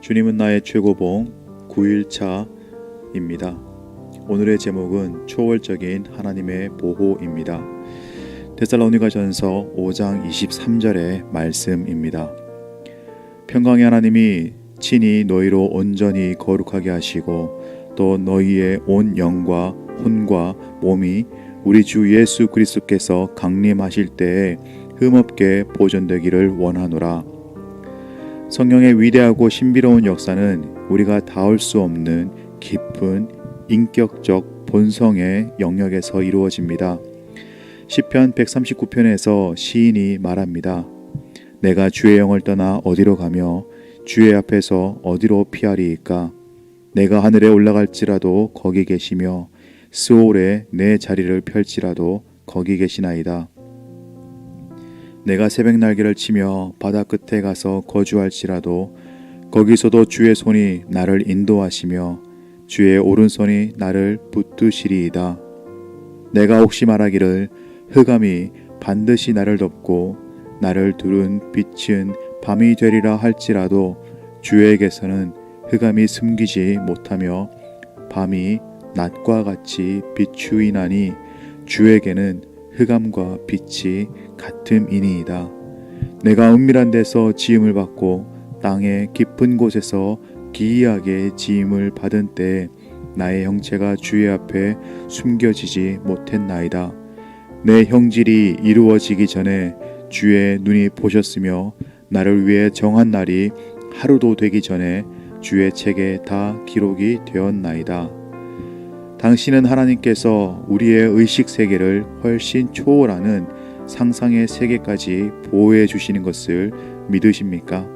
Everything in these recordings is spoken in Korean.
주님은 나의 최고봉 9일차입니다. 오늘의 제목은 초월적인 하나님의 보호입니다. 데살로니가전서 5장 23절의 말씀입니다. 평강의 하나님이 친히 너희로 온전히 거룩하게 하시고 또 너희의 온 영과 혼과 몸이 우리 주 예수 그리스도께서 강림하실 때에 흠없게 보존되기를 원하노라. 성령의 위대하고 신비로운 역사는 우리가 닿을 수 없는 깊은 인격적 본성의 영역에서 이루어집니다. 시편 139편에서 시인이 말합니다. 내가 주의 영을 떠나 어디로 가며 주의 앞에서 어디로 피하리이까 내가 하늘에 올라갈지라도 거기 계시며 스올에 내 자리를 펼지라도 거기 계시나이다. 내가 새벽 날개를 치며 바다 끝에 가서 거주할지라도 거기서도 주의 손이 나를 인도하시며 주의 오른손이 나를 붙드시리이다. 내가 혹시 말하기를 흑암이 반드시 나를 덮고 나를 두른 빛은 밤이 되리라 할지라도 주에게서는 흑암이 숨기지 못하며 밤이 낮과 같이 비추이나니 주에게는 흑암과 빛이 같음이니이다. 내가 은밀한 데서 지음을 받고 땅의 깊은 곳에서 기이하게 지음을 받은 때에 나의 형체가 주의 앞에 숨겨지지 못했나이다. 내 형질이 이루어지기 전에 주의 눈이 보셨으며 나를 위해 정한 날이 하루도 되기 전에 주의 책에 다 기록이 되었나이다. 당신은 하나님께서 우리의 의식 세계를 훨씬 초월하는 상상의 세계까지 보호해 주시는 것을 믿으십니까?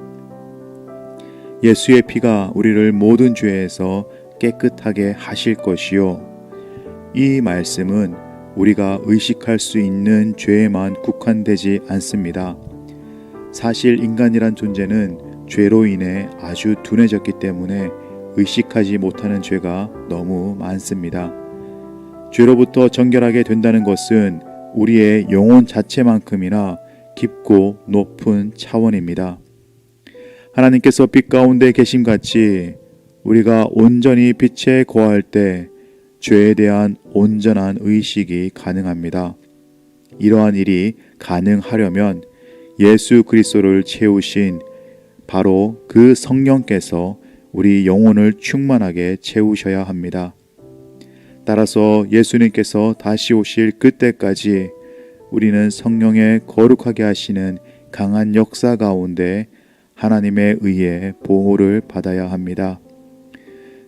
예수의 피가 우리를 모든 죄에서 깨끗하게 하실 것이요. 이 말씀은 우리가 의식할 수 있는 죄에만 국한되지 않습니다. 사실 인간이란 존재는 죄로 인해 아주 둔해졌기 때문에 의식하지 못하는 죄가 너무 많습니다. 죄로부터 정결하게 된다는 것은 우리의 영혼 자체만큼이나 깊고 높은 차원입니다. 하나님께서 빛 가운데 계심 같이 우리가 온전히 빛에 거할 때 죄에 대한 온전한 의식이 가능합니다. 이러한 일이 가능하려면 예수 그리스도를 채우신 바로 그 성령께서 우리 영혼을 충만하게 채우셔야 합니다. 따라서 예수님께서 다시 오실 그때까지 우리는 성령의 거룩하게 하시는 강한 역사 가운데 하나님의 의해 보호를 받아야 합니다.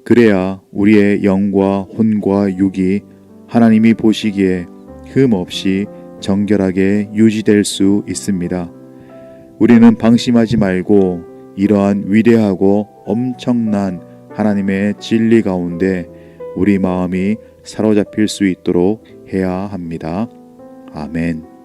그래야 우리의 영과 혼과 육이 하나님이 보시기에 흠 없이 정결하게 유지될 수 있습니다. 우리는 방심하지 말고 이러한 위대하고 엄청난 하나님의 진리 가운데 우리 마음이 사로잡힐 수 있도록 해야 합니다. 아멘.